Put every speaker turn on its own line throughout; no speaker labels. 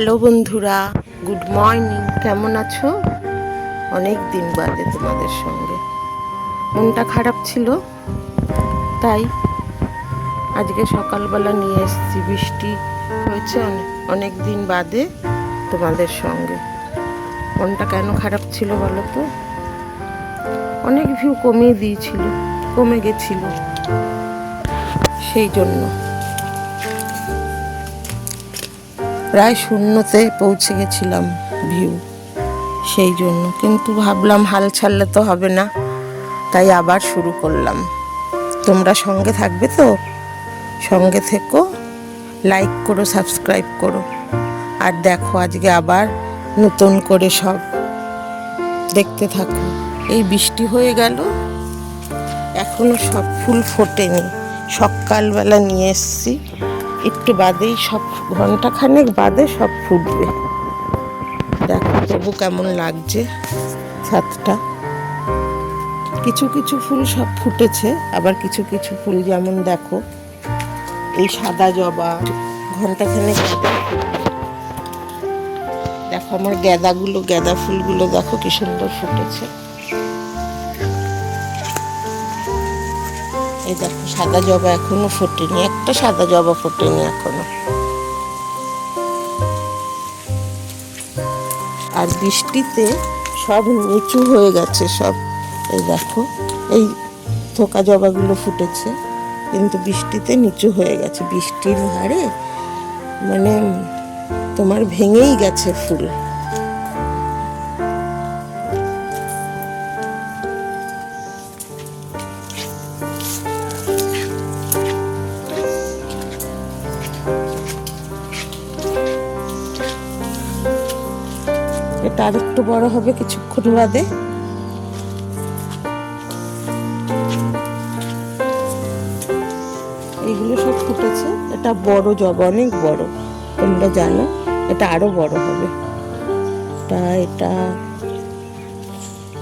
Hello বন্ধুরা, good morning. কেমন আছো? অনেক দিন বাদে তোমাদের সঙ্গে। মনটা খারাপ ছিল, তাই আজকে সকালবেলা নিয়ে এসেছি বৃষ্টি হয়েছে অনেক দিন বাদে তোমাদের সঙ্গে। মনটা কেন খারাপ ছিল বলো তো? অনেক ভিউ কমিয়ে দিয়েছিল, কমে গেছিল। সেই জন্য। প্রায় শূন্যতে পৌঁছে গেছিলাম ভিউ সেই জন্য। কিন্তু ভাবলাম, হাল ছাড়লে তো হবে না। তাই আবার শুরু করলাম। তোমরা সঙ্গে থাকবে তো? সঙ্গে থেকো লাইক করো সাবস্ক্রাইব করো। আর দেখো, আজকে আবার নতুন করে সব দেখতে থাকো। এই বৃষ্টি হয়ে গেল। এখনও সব ফুল ফোটেনি। সকালবেলা নিয়ে এসছি। একটু বাদেই সব ঘণ্টা খানেক বাদে সব ফুটবে। দেখো তবু কেমন লাগছে ছাদটা। কিছু কিছু ফুল সব ফুটেছে, আবার কিছু কিছু ফুল যেমন দেখো, এই সাদা জবা, ঘণ্টা খানেক দেখো আমার গ্যাদাগুলো গ্যাদা ফুলগুলো দেখো কি সুন্দর ফুটেছে। এই দেখো, সাদা জবা এখনও ফোটেনি, একটা সাদা জবা ফোটেনি এখনও। আর বৃষ্টিতে সব নিচু হয়ে গেছে সব। এই দেখো, এই থোকা জবাগুলো ফুটেছে, কিন্তু বৃষ্টিতে নিচু হয়ে গেছে। বৃষ্টির হারে মানে তোমার ভেঙেই গেছে ফুল। এটা আর একটু বড় হবে কিছুক্ষণ বাদে। এইগুলো সব ফুটেছে। এটা বড় জবা অনেক বড়, তোমরা জানো। এটা আরও বড় হবে। এটা এটা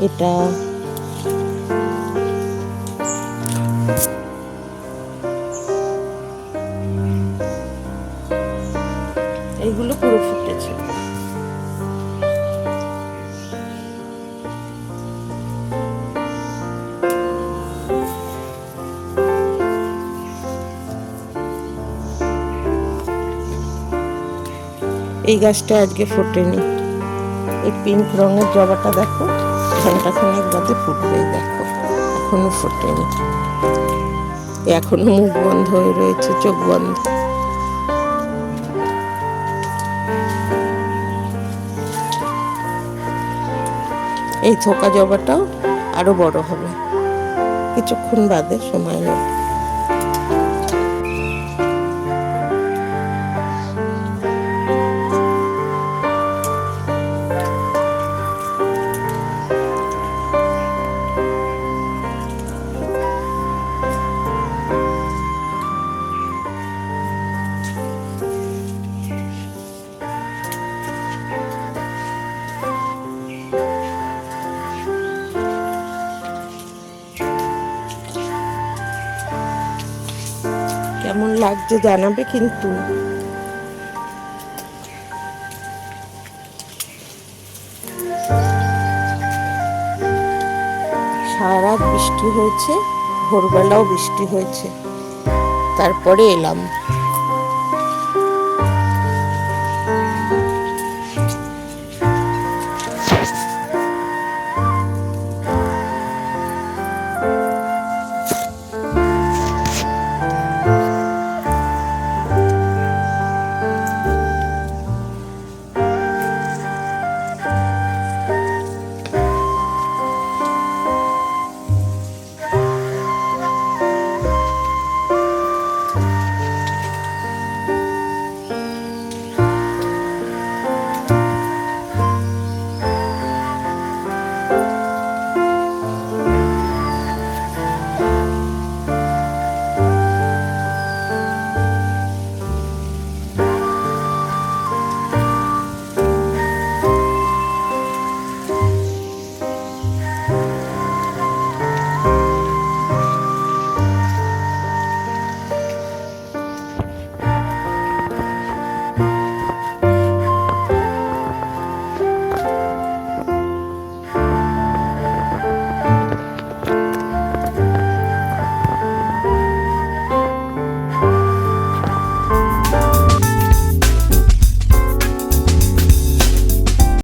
এটা। এইগুলো পুরো ফুটেছে। এই গাছটা আজকে ফোটেনি। এই পিঙ্ক রঙের জবাটা দেখো, ঘণ্টা খানেক বাদে ফুটবে দেখো, এখনও ফোটেনি। এখনও মুখ বন্ধ হয়ে রয়েছে, চোখ বন্ধ। এই থোকা জবাটাও আরও বড় হবে। কিছুক্ষণ বাদে সময় নেই। কেমন লাগছে জানাবে কিন্তু। সারা বৃষ্টি হয়েছে ভোরবেলাও বৃষ্টি হয়েছে। তারপরে এলাম।